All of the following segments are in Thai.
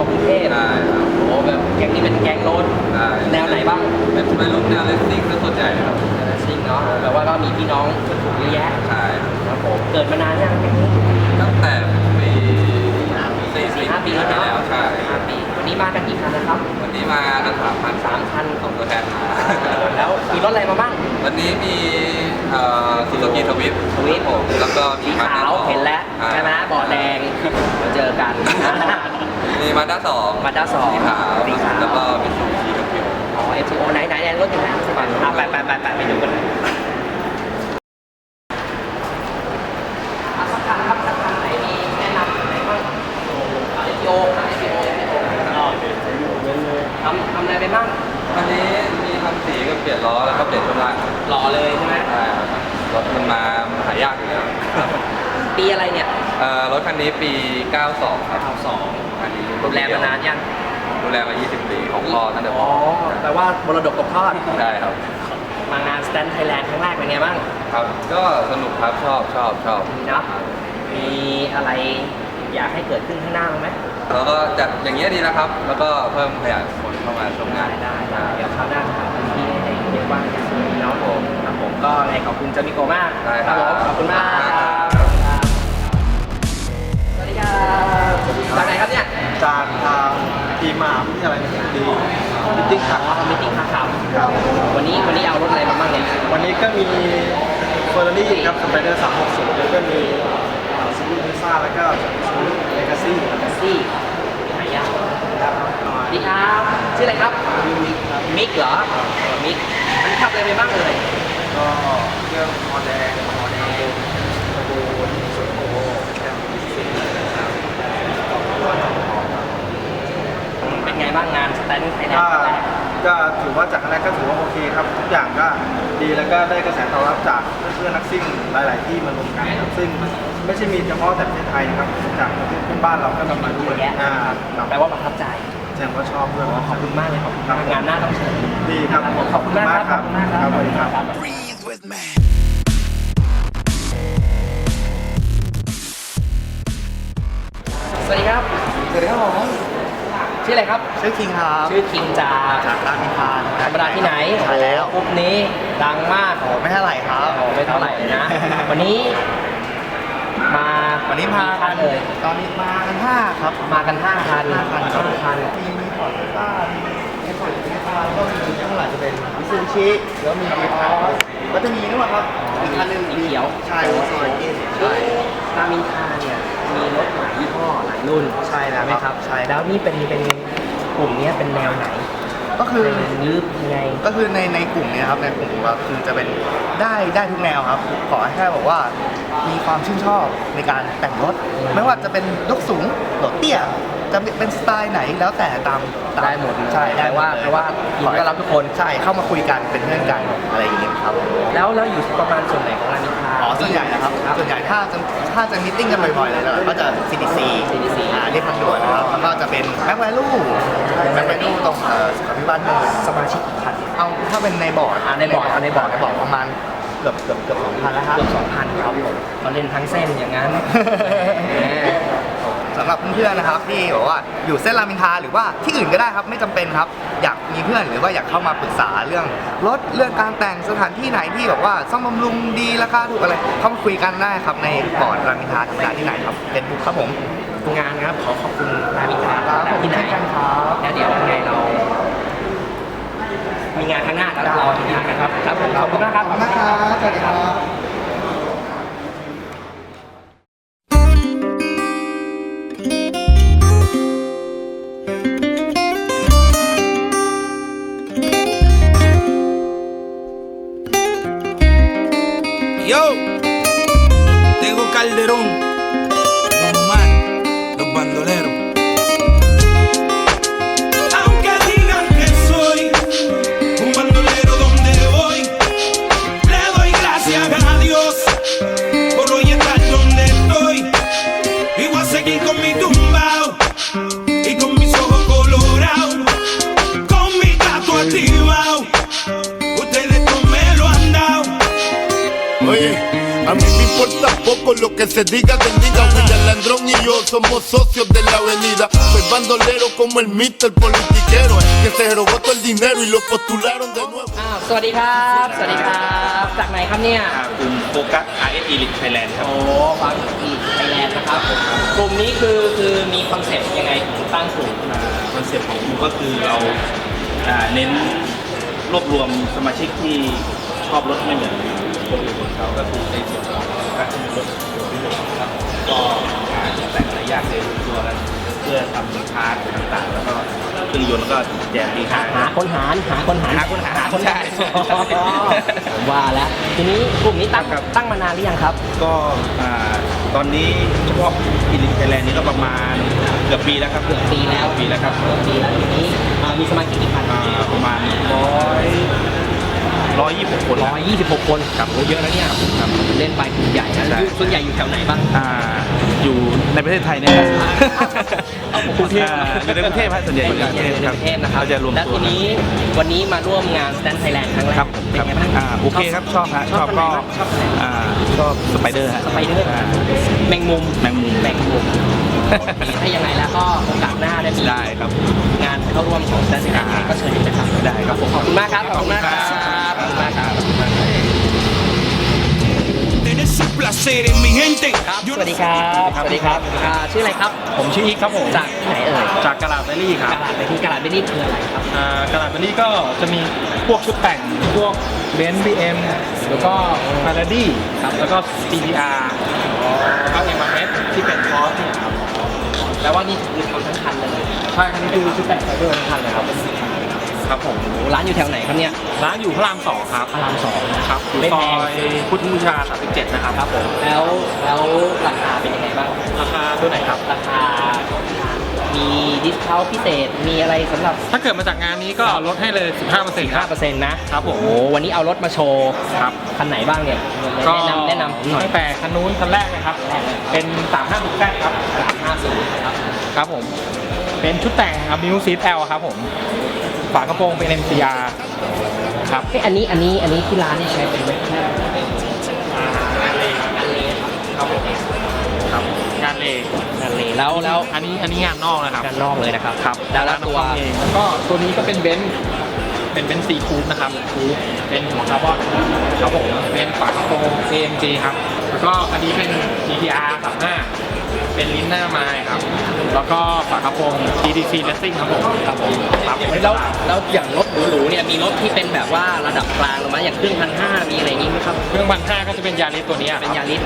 องเทพมอกรุงเทพใช่ครับโอ้แบบแก๊งนี้เป็นแก๊งรถใช่แนวไหนบ้างเป็นวัยรุ่นแนวเลสซิ่งซะส่วนใหญ่ครับซิงเนาะแบบว่าก็มีพี่น้องเพื่อนฝูงเยอะแยะใช่ครับครับผมเกิดมานานยังแก๊งนี้ตั้งแต่ปีสี่สี่ห้าปีแล้วเนาะแล้วใช่ห้าปีวันนี้มากันกี่คันนะครับ วันนี้มากันสามพันสามคันส่งตัวแทนมาแล้วมีรถอะไรมาบ้างวันนี้มีซูซูกิทวิป Swift ผมแล้วก็มีสีขาวเห็นแล้วใช่ไหมเบาะแดงมาเจอกัน มีมาด้าสอง Mazda สองสีขาวสีขาว แล้วก็มีซูซูกิทวิปอ๋อ FTO ไหนไหนไหนรถอยู่ไหนรถอยู่ไหนอะไปไปไปไปไปดูกันเลยอะสักคันครับสักคันไหนมีแนะนำไหนบ้างอะ FTO อะ FTO FTO ทำทำอะไรไปบ้างวันนี้มีทำสีกับเปลี่ยนล้อแล้วก็เปลี่ยนช่วงล่างหล่อเลยใช่ไหมใช่ครับรถมันมาหายากอยู่แล้วปีอะไรเนี่ย เอ่อรถคันนี้ปี 92 ครับ92อันนี้ ดูแลมานานยังดูแลมา 20 ปีของพ่อตั้งแต่อ๋พ่ออแปลว่ามรดกตกทอดใช่ครับ มางานสแตนไทยแลนด์ครั้งแรกเป็นไงบ้างครับก็สนุกครับชอบชอบชอบนะมีอะไรอยากให้เกิดขึ้นข้างหน้าบ้างไหมแล้วก็จัดอย่างเงี้ยดีนะครับ แล้วก็เพิ่มขยายผลเข้ามาชมงาน ได้ได้ได้เดี๋ยวคราวหน้าหาพื้นที่ให้เรียกว่าอย่างนี้เนาะผมครับผมก็ไงขอบคุณเจามิโกมากได้ครับ ผมขอบคุณมากครับสวัสดีครับจากไหนครับเนี่ย จากทางทีมมหาวิทยาลัยดีมิติ้งครับมิติ้งคาขับครับ วันนี้วันนี้เอารถอะไรมาบ้างเนี่ยวันนี้ก็มีเฟอร์รารี่ครับสไปเดอร์360แล้วก็มีซูรุนิซ่าแล้วก็ซูรุเลกาซี่ครับแท็กซี่หายากสวัสดีครับชื่ออะไรครับ มิกเหรอมิกอันนี้ขับอะไรไปบ้างเลยก็เครื่องอแดงมอแดงตะบูนสุดโอแคมป์ซีนะครับ เป็น ไงบ้างงานสแตนไทยแลนก็ด์ครั้งแรก ก็ถือว่าจากครั้งแรกก็ถือว่าโอเคครับ ทุกอย่างก็ดีแล้วก็ได้กระแสตอบรับจากเพื่อนๆนักซิ่งหลาย ๆ ที่มารวมกันครับซึ่งไม่ใช่มีเฉพาะแต่ประเทศไทยนะครับจากประเทศเพื่อนบ้านเราก็มีมาด้วยอ่าครับแปลว่าประทับใจ แสดงว่าชอบด้วยขอบคุณมากเลยขอบคุณครัมาบกงานหน้าต้องเชิญดีครับผมขอบคุณมากครับ ขอบคุณมากครับสวัสดีครับ Breathe with me. สวัสดีครับ สวัสดีครับผม ชื่ออะไรครับ ชื่อคิงครับชื่อคิงจากจากร้านพิพานธรรมดาที่ไหนใช่แล้วกรุ๊ปนี้ดังมากโอ้ไม่เท่าไหร่ครับโอ้ไม่เท่าไหร่เลยนะ วันนี้ มาวันนี้มากี่คันเลย ตอนนี้มากันห้าครับ มากันห้าคันห้าคันครับห้าคันมีมีฟอร์ดต้ามีเอฟฟอร์ดเอฟาแล้วก็มีข้างหลังจะเป็นมิซูบิชิแล้วมีดีพอสก็จะมีนู่นครับอีกคันหนึงสีเขียวใช่วอสไลกินใช่รามินทาเนี่ย มีรถหลายยี่ห้อหลายรุ่นใช่แล้วไหมครับใช่แล้วนี่เป็นเป็นกลุ่มเนี้ยเป็นแนวไหนตก็คือหรือยังไง ก็คือในในกลุ่มเนี้ครับในกลุ่มของเราคือจะเป็นได้ได้ทุกแนวครับ ขอแค่บอกว่ามีความชื่นชอบในการแต่งรถไม่ว่าจะเป็นยกสูงโหลดเตี้ย จะเป็นสไตล์ไหนแล้วแต่ตามตาได้หมดเลยใช่ได้แต่ว่าหมดลยเพราะว่ายินดีต้อนรับทุกคน ใช่เข้ามาคุยกันเป็นเพื่อนกันอะไรอย่างเงี้ยครับ แล้วแล้วอยู่ประมาณส่วนไหนของรามอินทราอ๋อ ส่วนใหญ่นะครับ ส่วนใหญ่ถ้าจะถ้าจะมิทติ้งกันบ่อยๆเลยนะก็จะ CDC CDC อ่าเรียกทางด่วนนะครับ แล้วก็จะเป็นแม็กแวลูแม็กแวลูตรงเอ่อสุขาภิบาลหนึ่งสมาชิกกี่พันเอาถ้าเป็นในบอร์ดอ่าในบอร์ดในบอร์ดในบอร์ดประมาณเกือบเกือบเกือบสองพันแล้วครับ เกือบสองพันครับผมมาเล่นทั้งเส้นอย่างนั้นแหมสำหรับเพื่อนๆนะครับที่บอกว่าอยู่เส้นรามอินทราหรือว่าที่อื่นก็ได้ครับไม่จำเป็นครับ อยาก มีเพื่อนหรือว่าอยากเข้ามาปรึกษาเรื่องรถเรื่องการแต่งสถานที่ไหนที่แบบว่าซ่อมบำรุงดีราคาถูกอะไรเข้ามาคุยกันได้ครับในบอร์ดรามอินทราธรรมดาที่ไหนครับเป็นบุ๊กครับผมงานนะครับขอขอบคุณรามอินทราครับผมที่ไหนเช่นกันครับแล้วเดี๋ยวยังไงเรา มีงานข้างหน้าครับเราติดตามกันครับครับผมขอบคุณมากครับขอบคุณมากครับสวัสดีครับ Yo, tengo Calderón, importa poco lo que se diga del diga. William Landrón y yo somos socios de la avenida. Soy bandolero como el mister politiquero que se robó todo el dinero y lo postularon de nuevo. อ้าวสวัสดีครับ สวัสดีครับ จากไหนครับเนี่ย กลุ่มโฟกัส RS Elite Thailand ครับ โอ้ฟังอีกไทยแลนด์นะครับ กลุ่มนี้คือคือมีคอนเซ็ปต์ยังไงถึงตั้งกลุ่มขึ้นมาคอนเซ็ปต์ของกลุ่มก็คือเราอ่าเน้นรวบรวมสมาชิกที่ชอบรถไม่เหมือนคนอื่นคนเขาก็คือในส่วนของ การที่มีรถส่วนพิเศษครับก็หาแต่งอะไรยากเลยตัวกันเพื่อทำราคาต่างๆ แล้วก็เครื่องยนต์แล้วก็แจกดีค่าหาคนหารหาคนหารหาคนหารคนใช่ใช่ใช่ผมว่าแล้วทีนี้กลุ่มนี้ตั้งครับ ตั้งมานานหรือยังครับ ก็อ่าตอนนี้เฉพาะ Elite Thailand นี่ก็ประมาณเกือบปีแล้วครับเกือบปีแล้ว ปีแล้วครับเกือบปีแล้วทีนี้อ่ามีสมาชิกกี่พันอ่าประมาณร้อย ร้อยยี่สิบคนร้อยยี่สิบหกคนครับโอ้เยอะนะเนี่ยครับเล่นไปกลุ่มใหญ่นะใช่อยู่ส่วนใหญ่อยู่แถวไหนบ้าง อ่าอยู่ในประเทศไทยเนี่ยครับเอาผม กรุงเทพอ่าอยู่ในกรุงเทพฮะส่วนใหญ่อยู่ในกรุงเทพในครับกรุงเทพนะครับเราจะรวมแล้วตัวทีนี้วันนี้มาร่วมงาน Stand Thailand ครั้งแรกครับเป็นครับไงบ้างอ่าโอเคครับชอบฮะชอบก็ชอบอะไรอ่าชอบสไปเดอร์ฮะสไปเดอร์า แมงมุมแมงมุม แมงมุมถ้ายังไงแล้วก็โอกาสหน้าได้มีได้ครับ งานเข้าร่วมของ Stand Thailand อ่าก็เชิญนะครับได้ครับผม ขอบคุณมากครับขอบคุณมากครับ สวัสดีครับ สวัสดีครับอ่าชื่ออะไรครับ ผมชื่ออีกครับผม จากที่ไหนเอ่ยจากกระลาดเบอรี่คกรับระดาษไปที่กระดาษไปนี่คืออะไรครับอ่ากระลาดเบอรี่ก็จะมีพวกชุดแต่ง พวกเบนซ์บีเอ็มแล้วก็พาราดี้ครับแล้วก็ CBR แล้วก็ MRS ที่เป็นคอร์สเนี่ยครับแปลว่านี่คือทำทั้งคันเลย ใช่คันนี้คือชุดแต่งไฟเบอร์ทั้งคันเลยครับ ครับผมโอ้ร้านอยู่แถวไหนครับเนี่ยร้านอยู่พระรามสองครับพระรามสองนะครับอยู่ไม่ซแพองยพุทธบูชา37นะครับครับผมแล้วแล้วราคาเป็นยังไงบ้างราคาตัวไหนครับ ราคา มีดิสคาวพิเศษมีอะไรสำหรับ ถ้าเกิดมาจากงานนี้ก็ลดให้เลย 15%ครับ 5%นะครับผม โอ้วันนี้เอารถมาโชว์ครับ คันไหนบ้างเนี่ยก็แนะนำแนะนำผมหน่อยตั้งแต่คันนู้นคันแรกเลยครับ เป็น350แซครับ350ครับ ครับผม เป็นชุดแต่งอัมิวซีแอลครับผม ฝากระโปรงเป็น MCR ครับเอ้ยอันนี้อันนี้อันนี้ที่ร้านนี่ใช้เป็นเว็บแค่ครับผมครับงานเลงานเลยแล้วแล้วอันนี้อันนี้งานนอกนะครับงานนอกเลยนะครับครับแล้วแล้วร้านตัวน้ำส้มเองก็ตัวนี้ก็เป็นเบนซ์เป็นเบนซ์ซีคูปนะครับคูปเป็นหัวคาร์บอนครับผมเป็นฝากระโปรง AMG ครับแล้วก็อันนี้เป็น GTR 35เป็นลิ้นหน้าไม้ครับ แล้วก็ฝากระโปรง TDC Racing ครับผมครับผมครับแล้วแล้วอย่างรถหรูๆเนี่ยมีรถที่เป็นแบบว่าระดับกลางลงมาอย่างเครื่องพันห้ามีอะไรอย่างนี้ไหมครับเครื่องพันห้าก็จะเป็นยาริสตัวนี้เป็นครับยาริส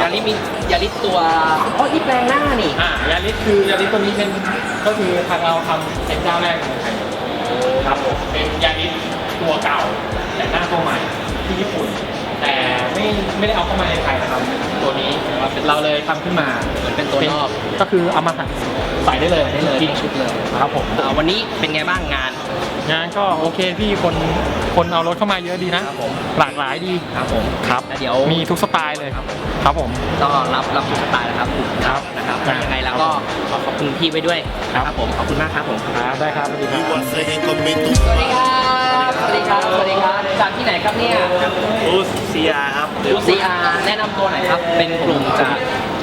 ยาริสมียาริสตัวอ๋อนี่แปลงหน้านี่อ่ายาริสคือยาริสตัวนี้เป็นก็คือทางเราทำเป็นเจ้าแรกในเมืองไทยครับผมเป็นยานิสตัวเก่าแต่หน้าตัวใหม่ที่ญี่ปุ่นแต่ ไม่ไม่ได้เอาเข้ามาในไทยนะครับตัวนี้เราเลยทำขึ้นมาเหมือนเป็นตัวนอก ก็คือเอามาหัดใส่ได้เลยได้เลย กินทั้งชุดเลยครับผม อ่าวันนี้เป็นไงบ้างงาน งานก็โอเคพี่คนคนเอารถเข้ามาเยอะดีนะ ครับผม หลากหลายดีครับผม ครับแล้วเดี๋ยว มีทุกสไตล์เลยครับผม ก็รับรับทุกสไตล์นะครับครับนะครับครับยังไงแล้วก็ขอขอบคุณพี่ไว้ด้วยนะครับผมขอบคุณมากครับผม ครับได้ครับสวัสดีครับ Igual se con mi tu สวัสดีครับส วัสดีครับ สวัสดีครับ จากที่ไหนครับเนี่ยอูซีอาครับอูซีอาแนะนำตัวหน่อยครับ เป็นกลุ่มจาก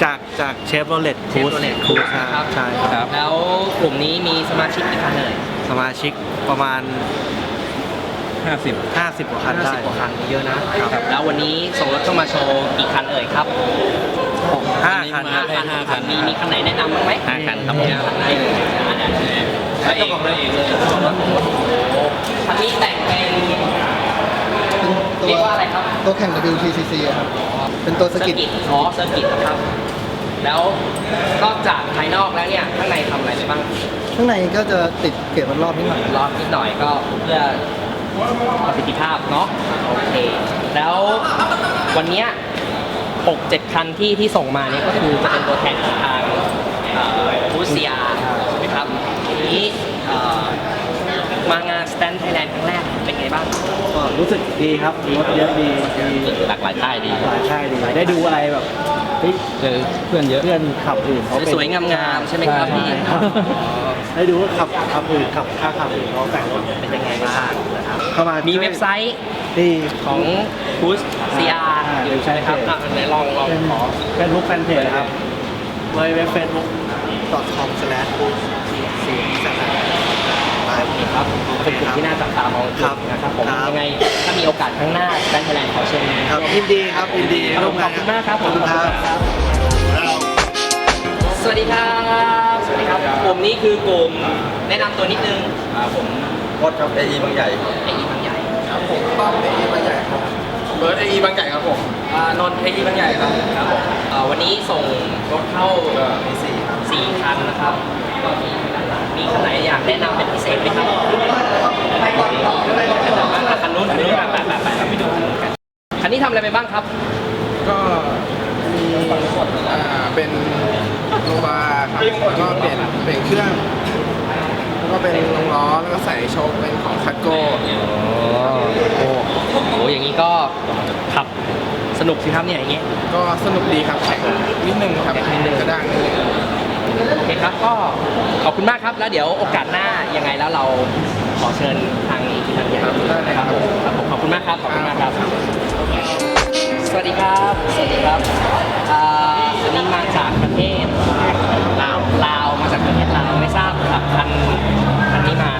จากจากเชฟโรเลตเชฟโรเลตคูสนะครับใช่ครับ แล้วกลุ่มนี้มีสมาชิกกี่คันเลยสมาชิกประมาณ 50 50กว่าคันได้50กว่าคันเยอะนะแล้ววันนี้ส่งรถเข้ามาโชว์กี่คันเอ่ยครับห้าคันห้าคันห้าคันมีมีคันไหนแนะนำบ้างไหมห้าคันครับผมคันไหนพระเอกพระเอกเลยคันนี้แต่ง เป็นเรียกว่าอะไรครับ ตัวแข่ง WTCC อะครับ เป็นตัวสกิตอ๋อเซอร์กิตครับ แล้วนอกจากภายนอกแล้วเนี่ยข้างในทำอะไรไปบ้างข้างในก็จะติดเกรดมันรอบนิดหน่อยรอบนิดหน่อยก็เพื่อประสิทธิภาพเนาะโอเค แล้ววันเนี้ยหกเจ็ดคันที่ที่ส่งมาเนี่ยก็คือจะเป็นตัวแทนของทางบูเซียใช่ไหมครับทีนี้เอ่อมางานสแตนไทยแลนด์ครั้งแรก เป็นไงบ้างก็รู้สึกดีครับรถเยอะดีมีหลากหลายค่ายดี หลายค่ายดี ได้ดูอะไรแบบเฮ้ยเจอเพื่อนเยอะ เพื่อนขับอื่นเขาเป็นสวยๆงามๆใช่ไหมครับพี่ใช่ได้ดูว่าขับขับอื่นขับค่าขับอื่นเขาแต่งรถเป็นยังไงบ้างนะครับเข้ามามีมีเว็บไซต์ที่ของบูสซีอาร์อ่าอยู่ใช่ไหมครับ อะไหนลองลองเป็นขอเฟซบุ๊กแฟนเพจนะครับเว็บเฟซบุ๊ก com slash ครับเป็นกลุ่มที่น่าจับตามองครับนะครับผมยังไงถ้ามีโอกาสข้างหน้าแบงค์ไทยแลนด์ขอเชิญครับยินดีครับยินดีขอบคุณมากครับขอบคุณครับสวัสดีครับสวัสดีครับกลุ่มนี้คือกลุ่มแนะนำตัวนิดนึงผมโคตรครับ AE บางใหญ่ไอ้อีบางใหญ่ครับผมป้อม AE บางใหญ่ครับเบิร์ด AE บางใหญ่ครับผมนนท์ไอ้อีบางใหญ่ครับครับผมวันนี้ส่งรถเข้าสี่คันนะครับก็มีมีคันไหนอยากแนะนำเป็นพิเศษไหมครับอะคันนู้นคันนู้นแบบแบบแบบแบบไปดูคันนู้นกันคันนี้ ทำอะไรไปบ้างครับ ก็มีอ่าเป็นโลบาร์ครับแล้วก็เปลี่ยนเปลี่ยนเครื่องแล้วก็เป็นลงล้อแล้วก็ใส่โชคเป็นของคัตโก้โอ้โหอย่างนี้ก็ขับสนุกสิครับเนี่ยอย่างนี้ ก็สนุกดีครับแข็งนิดนึงครับแข็งนิดนึง กระด้างนิดนึงโอเคครับก็ขอบคุณมากครับแล้วเดี๋ยวโอกาสหน้ายังไงแล้วเราขอเชิญทางทีมงานอย่างนะครับผมครับผมขอบคุณมากครับขอบคุณมากครับส วัสดีครับ สวัสดีครับอ่าวันนี้มาจากประเทศลาว ลาว มาจากประเทศลาว ไม่ทราบขับคันคันนี้มา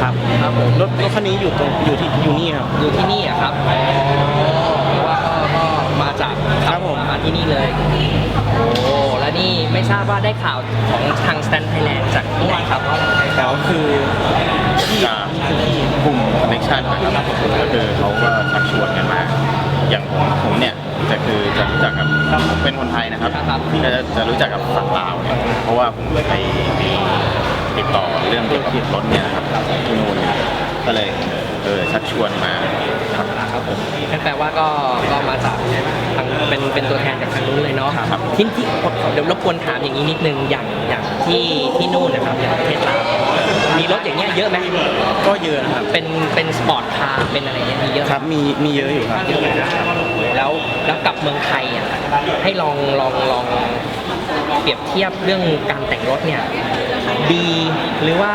ครับครับผมรถรถคันนี้อยู่ตรงอยู่ที่อยู่นี่ครับ อยู่ที่นี่อะครับเรียกว่าก็ก็มาจากครับผมมาที่นี่เลย โอ้ แล้วนี่ไม่ทราบว่าได้ข่าวของทางสแตนไทยแลนด์จากที่ไหนครับแล้วคือจากกลุ่มคอนเนคชั่นนะครับก็คือเขาก็ชักชวนกันมา อย่างผมผมเนี่ยจะคือจะรู้จักกับผมเป็นคนไทยนะครับครับก็จะจะรู้จักกับฝั่งลาวเนี่ยเพราะว่าผมไปมีติดต่อเรื่องเกี่ยวกับรถเนี่ยนะครับที่นู่นเนี่ยก็เลยเออชักชวนมาครับครับผมนั่นแปลว่าก็ก็มาจากทางเป็นเป็นตัวแทนจากทางนู้นเลยเนาะครับที่ที่เดี๋ยวรบกวนถามอย่างนี้นิดนึงอย่าง อย่างที่ที่นู่นนะครับอย่างประเทศลาวมีรถอย่างเงี้ยเยอะไหมก็เยอะนะครับ เป็นเป็นสปอร์ตคาร์เป็นอะไรเงี้ยมีเยอะไหมครับมีมีเยอะอยู่ครับ เยอะเลยนะครับแล้วแล้วกลับเมืองไทยอะให้ลองลองลองเปรียบเทียบเรื่องการแต่งรถเนี่ยดีหรือว่า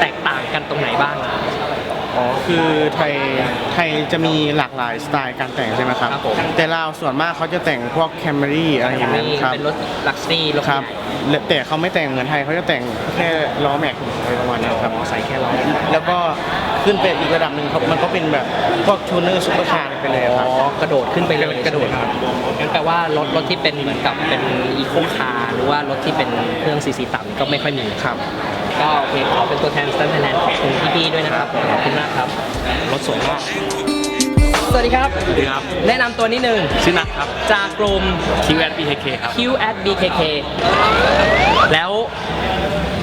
แตกต่างกันตรงไหนบ้าง อ๋อคือไทยไทยจะมีหลากหลายสไตล์การแต่งใช่ไหมครับ ครับผม แต่ลาวส่วนมากเขาจะแต่งพวกแคมรี่อะไรอย่างนั้นนี่ครับเป็นรถลักซ์รี่รถครับใหญ่แต่เขาไม่แต่งเหมือนไทยเขาจะแต่งแค่ล้อแม็กอะไรประมาณนี้ครับใส่แค่ล้อแล้วก็ขึ้นไปอีกระดับหนึ่งครับมันก็เป็นแบบพวกทูเนอร์ซุปเปอร์คาร์ไปเลยครับอ๋อกระโดดขึ้นไปเลยกระโดดใช่ไหมครับงั้นแปลว่ารถรถที่เป็นเหมือนกับเป็นอีโคคาร์หรือว่ารถที่เป็นเครื่องซีซีต่ำก็ไม่ค่อยมีครับ ก็โอเคขอเป็นตัวแทนสแตนไทยแลนด์ขอบคุณพี่ๆด้วยนะครับขอบคุณมากครับ รถสวยมาก สวัสดีครับ สวัสดีครับ แนะนำตัวนิดนึง ชื่อนัทครับ จากกลุ่ม Q at BKK ครับ Q at BKK แล้ว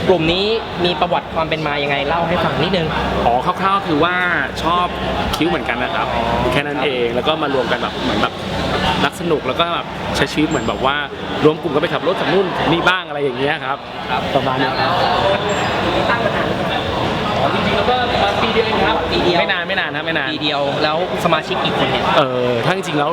กลุ่มนี้มีประวัติความเป็นมายังไงเล่าให้ฟังนิดนึง อ๋อคร่าวๆคือว่าชอบคิ้วเหมือนกันนะครับ แค่นั้นเองแล้วก็มารวมกันแบบเหมือนแบบรักสนุกแล้วก็แบบใช้ชีวิตเหมือนแบบว่ารวมกลุ่มกันไปขับรถขับนู่นขับนี่บ้างอะไรอย่างเงี้ยครับประมาณนี้ตั้งมานานอ๋อจริงๆแล้วก็มาปีเดียวเองครับปีเดียวไม่นานไม่นานนะไม่นานปีเดียวแล้วสมาชิกกี่คนเนี่ยเออถ้าจริงๆแล้ว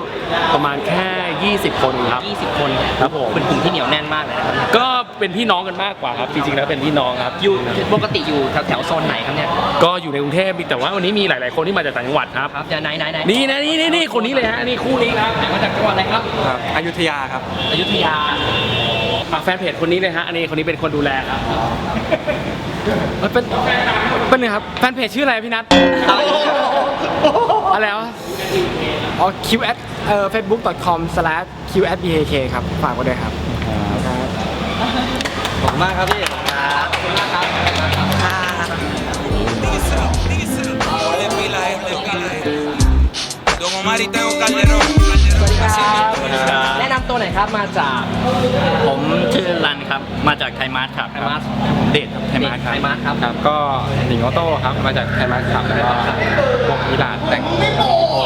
ประมาณแค่ 20 คนครับ 20 คนครับผมเป็นกลุ่มที่เหนียวแน่นมากเลยนะครับก็เป็นพี่น้องกันมากกว่าครับจริงๆแล้วเป็นพี่น้องครับอยู่ปกติอยู่แถวแถวๆโซนไหนครับเนี่ยก็อยู่ในกรุงเทพแต่ว่าวันนี้มีหลายๆคนที่มาจากต่างจังหวัดครับครับจะไหนไหนไหนนี่นะนี่นี่นี่คนนี้เลยฮะนี่คู่นี้ครับมาจากจังหวัดอะไรครับอยุธยาครับอยุธยาอะแฟนเพจคนนี้เลยฮะอันนี้คนนี้เป็นคนดูแลครับเอ้ยเป็นเป็นไงครับแฟนเพจชื่ออะไรพี่นัทอะไรวะ อ๋อ q at เอ่อ facebook.com slash q at bkk ครับ ฝากไว้ด้วยครับ ขอบคุณมากครับพี่ Don Omar y Teo Calderón. แนะนำตัวหน่อยครับ มาจากผมชื่อรัน ครับ มาจากไทยมาร์ทครับไทยมาร์ทเดชครับไทยมาร์ทครับไทยมาร์ทครับครับ ก็หนิงออโต้ครับ มาจากไทยมาร์ทครับ แล้วก็พวกมิลานแต่งโอ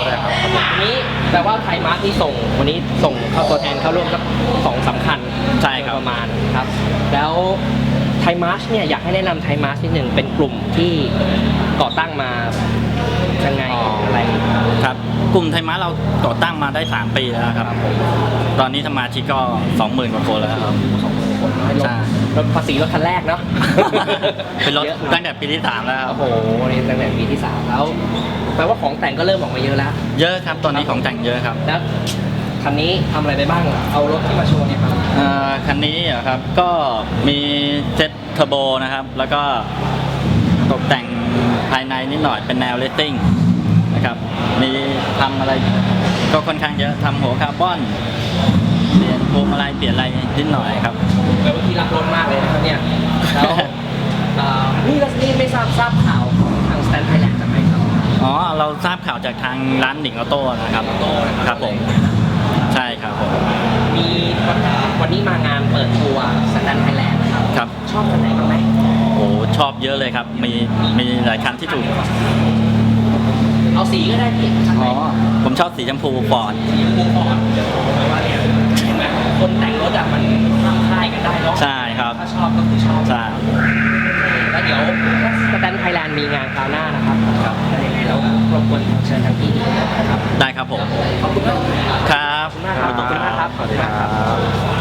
ด้วยครับวันนี้แปลว่าไทยมาร์ทนี่ส่ง วันนี้ส่งเข้าตัวแทนเข้าร่วมสักสองสามคันใช่ครับ ประมาณครับ แล้วไทยมาร์ชเนี่ยอยากให้แนะนำไทยมาร์ชนิดหนึ่งเป็นกลุ่มที่ก่อตั้งมายังไงอะไรครับกลุ่มไทยมาร์ทเราก่อตั้งมาได้ 3 ปีแล้วครับ ตอนนี้สมาชิกก็ 20,000 กว่าคนแล้วครับ ใช่ รถภาษีรถคันแรกเนาะ เป็นรถยอะตั้งแต่ปีที่3แล้วครับโอ้โหนี่ตั้งแต่ปีที่สามแล้วแปลว่าของแต่งก็เริ่มออกมาเยอะแล้ว เยอะครับตอนนี้ของแต่งเยอะครับแล้วคันนี้ทำอะไรไปบ้างเอารถที่มาโชว์เนี่ยครับเอ่อคันนี้เหรอครับก็มีเซ็ตเทอร์โบนะครับ แล้วก็ตกแต่งภายในนิดหน่อยเป็นแนวเลสซิ่งนะครับมีทำอะไรก็ค่อนข้างเยอะทำหัวคาร์บอนเปลี่ยนพ วงมาลัยเปลี่ยนอะไรนิดหน่อยครับแปลว่าที่รักรถมากเลยนะครับเนี่ยแล้วเอ่อนี่แล้วนี่ไม่ทราบทราบข่าวของทางสแตนไทยแลนด์จากไหนครับอ๋อเราทราบข่าวจากทางร้านหนิงออโต้นะครับครับผมใช่ครับผมมีวันวันนี้มางานเปิดตัวสแตนไทยแลนด์นะครับ ครับ ชอบคันไหนบ้างไหมโอ้ชอบเยอะเลยครับ มีมีหลายคันที่ถูกเอาสีก็ได้พี่คันไหนอ๋อผมชอบสีชมพูฟอร์ดสีชมพูก่อนแปลว่าเนี่ยเห็นไหม คนแต่งรถอะมันข้ามค่ายกันได้เนาะใช่ครับ ถ้าชอบก็คือชอบใช่ แล้วเดี๋ยวถ้าสแตนไทยแลนด์มีงานคราวหน้านะครับครับยังไงเรารบกวนเชิญทางที่นี้นะครับได้ครับผม ขอบคุณมากครับ ขอบคุณมากครับ ขอบคุณมากครับ